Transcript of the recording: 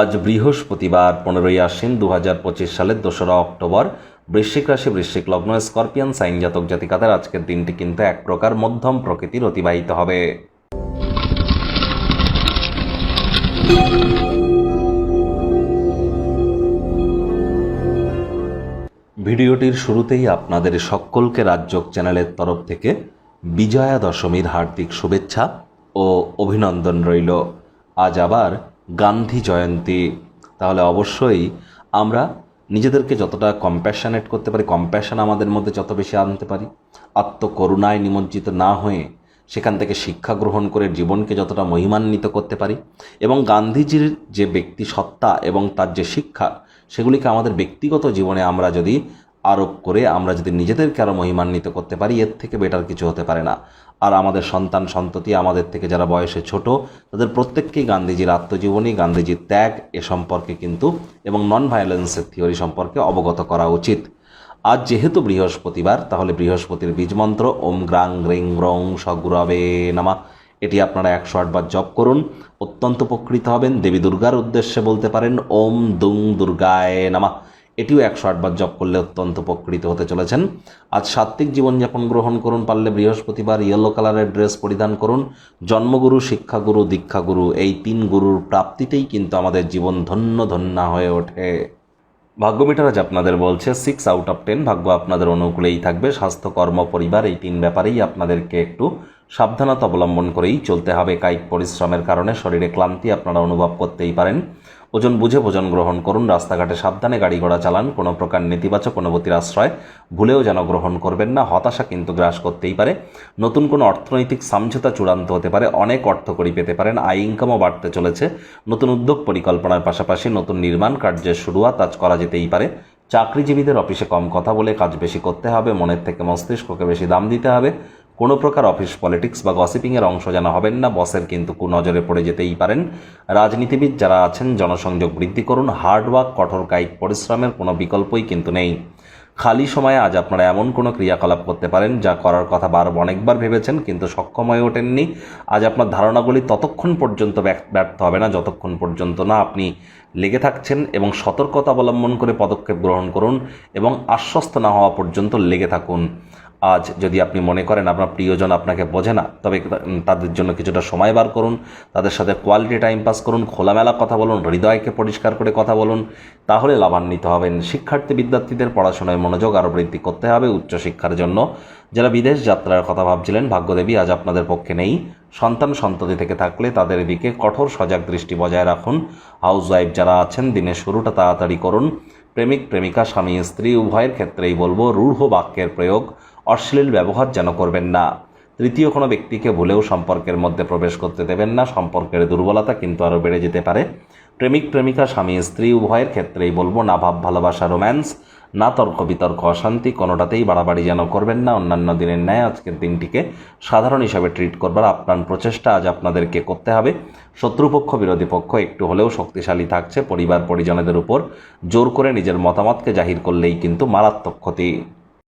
আজ বৃহস্পতিবার, পনেরোই আশ্বিন দু হাজার পঁচিশ সালের দোসরা অক্টোবর। বৃশ্চিক রাশি, বৃশ্চিক লগ্ন, স্করপিয়ান, সাইন জাতক জাতিকাদের আজকের দিনটি কিন্তু এক প্রকার মধ্যম প্রকৃতির অতিবাহিত হবে। ভিডিওটির শুরুতেই আপনাদের সকলকে রাজ্যক চ্যানেলের তরফ থেকে বিজয়া দশমীর হার্দিক শুভেচ্ছা ও অভিনন্দন রইল। আজ আবার গান্ধী জয়ন্তী, তাহলে অবশ্যই আমরা নিজেদেরকে যতটা কম্প্যাশনেট করতে পারি কম্প্যাশন আমাদের মধ্যে যত বেশি আনতে পারি, আত্মকরুণায় নিমজ্জিত না হয়ে সেখান থেকে শিক্ষা গ্রহণ করে জীবনকে যতটা মহিমান্বিত করতে পারি এবং গান্ধীজির যে ব্যক্তি সত্তা এবং তার যে শিক্ষা, সেগুলিকে আমাদের ব্যক্তিগত জীবনে আমরা যদি আরোপ করে আমরা যদি নিজেদেরকে আরও মহিমান্বিত করতে পারি, এর থেকে বেটার কিছু হতে পারে না। আর আমাদের সন্তান সন্ততি আমাদের থেকে যারা বয়সে ছোট, তাদের প্রত্যেককেই গান্ধীজির আত্মজীবনী, গান্ধীজির ত্যাগ এ সম্পর্কে কিন্তু এবং নন ভায়োলেন্সের থিওরি সম্পর্কে অবগত করা উচিত। আজ যেহেতু বৃহস্পতিবার, তাহলে বৃহস্পতির বীজমন্ত্র ওম গ্রাং গ্রিং রং সগুরবে নামা। এটি আপনারা একশো আটবার জপ করুন, অত্যন্ত উপকৃত হবেন। দেবী দুর্গার উদ্দেশ্যে বলতে পারেন, ওম দুং দুর্গায় নামা। এটিও একশো আটবার জপ করলে অত্যন্ত উপকৃত হতে চলেছেন। আজ সাত্ত্বিক জীবনযাপন গ্রহণ করুন পারলে বৃহস্পতিবার ইয়েলো কালারের ড্রেস পরিধান করুন। জন্মগুরু, শিক্ষাগুরু, দীক্ষাগুরু, এই তিন গুরুর প্রাপ্তিতেই কিন্তু আমাদের জীবন ধন্য ধন্য হয়ে ওঠে। ভাগ্যমিটার আজ আপনাদের বলছে সিক্স আউট অফ টেন ভাগ্য আপনাদের অনুকূলেই থাকবে। স্বাস্থ্য, কর্ম, পরিবার এই তিন ব্যাপারেই আপনাদেরকে একটু সাবধানতা অবলম্বন করেই চলতে হবে। কায়িক পরিশ্রমের কারণে শরীরে ক্লান্তি আপনারা অনুভব করতেই পারেন। ওজন বুঝে ভোজন গ্রহণ করুন। রাস্তাঘাটে সাবধানে গাড়ি ঘোড়া চালান। কোনো প্রকার নেতিবাচক অনুভূতির আশ্রয় ভুলেও যেন গ্রহণ করবেন না। হতাশা কিন্তু গ্রাস করতেই পারে। নতুন কোনো অর্থনৈতিক সমঝোতা চূড়ান্ত হতে পারে। অনেক অর্থকরী পেতে পারেন। আয় ইনকামও বাড়তে চলেছে। নতুন উদ্যোগ পরিকল্পনার পাশাপাশি নতুন নির্মাণ কার্যের শুরুয়াত আজ করা যেতেই পারে। চাকরিজীবীদের অফিসে কম কথা বলে কাজ বেশি করতে হবে। মনের থেকে মস্তিষ্ককে বেশি দাম দিতে হবে। কোনো প্রকার অফিস পলিটিক্স বা গসিপিংয়ের অংশ যেন হবেন না, বসের কিন্তু কুনজরে পড়ে যেতেই পারেন। রাজনীতিবিদ যারা আছেন, জনসংযোগ বৃদ্ধি করুন হার্ডওয়ার্ক কঠোর কায়িক পরিশ্রমের কোনো বিকল্পই কিন্তু নেই। খালি সময়ে আজ আপনারা এমন কোনো ক্রিয়াকলাপ করতে পারেন, যা করার কথা বার অনেকবার ভেবেছেন, কিন্তু সক্ষম হয়ে ওঠেননি। আজ আপনার ধারণাগুলি ততক্ষণ পর্যন্ত ব্যর্থ হবে না, যতক্ষণ পর্যন্ত না আপনি লেগে থাকছেন এবং সতর্কতা অবলম্বন করে পদক্ষেপ গ্রহণ করুন এবং আশ্বস্ত না হওয়া পর্যন্ত লেগে থাকুন। আজ যদি আপনি মনে করেন আপনার প্রিয়জন আপনাকে বোঝে না, তবে তাদের জন্য কিছুটা সময় বার করুন, তাদের সাথে কোয়ালিটি টাইম পাস করুন, খোলামেলা কথা বলুন, হৃদয়কে পরিষ্কার করে কথা বলুন, তাহলে লাভান্বিত হবেন। শিক্ষার্থী বিদ্যার্থীদের পড়াশোনায় মনোযোগ আরও বৃদ্ধি করতে হবে উচ্চশিক্ষার জন্য। যারা বিদেশ যাত্রার কথা ভাবছিলেন, ভাগ্যদেবী আজ আপনাদের পক্ষে নেই। সন্তান সন্ততি থেকে থাকলে তাদের দিকে কঠোর সজাগ দৃষ্টি বজায় রাখুন। হাউস ওয়াইফ যারা আছেন, দিনের শুরুটা তাড়াতাড়ি করুন। প্রেমিক, প্রেমিকা, স্বামী, স্ত্রী, উভয়ের ক্ষেত্রেই বলব, রূঢ় বাক্যের প্রয়োগ। অশ্লীল ব্যবহার যেন করবেন না। তৃতীয় কোনো ব্যক্তিকে ভুলেও সম্পর্কের মধ্যে প্রবেশ করতে দেবেন না। সম্পর্কের দুর্বলতা কিন্তু আরও বেড়ে যেতে পারে। প্রেমিক, প্রেমিকা, স্বামী, স্ত্রী, উভয়ের ক্ষেত্রেই বলব, না ভাব, ভালোবাসা, রোম্যান্স, না তর্ক, বিতর্ক, অশান্তি, কোনোটাতেই বাড়াবাড়ি যেন করবেন না। অন্যান্য দিনের ন্যায় আজকের দিনটিকে সাধারণ হিসাবে ট্রিট করবার আপ্রাণ প্রচেষ্টা আজ আপনাদেরকে করতে হবে। শত্রুপক্ষ, বিরোধী পক্ষ একটু হলেও শক্তিশালী থাকছে। পরিবার, পরিজনদের উপর জোর করে নিজের মতামতকে জাহির করলেই কিন্তু মারাত্মক ক্ষতি।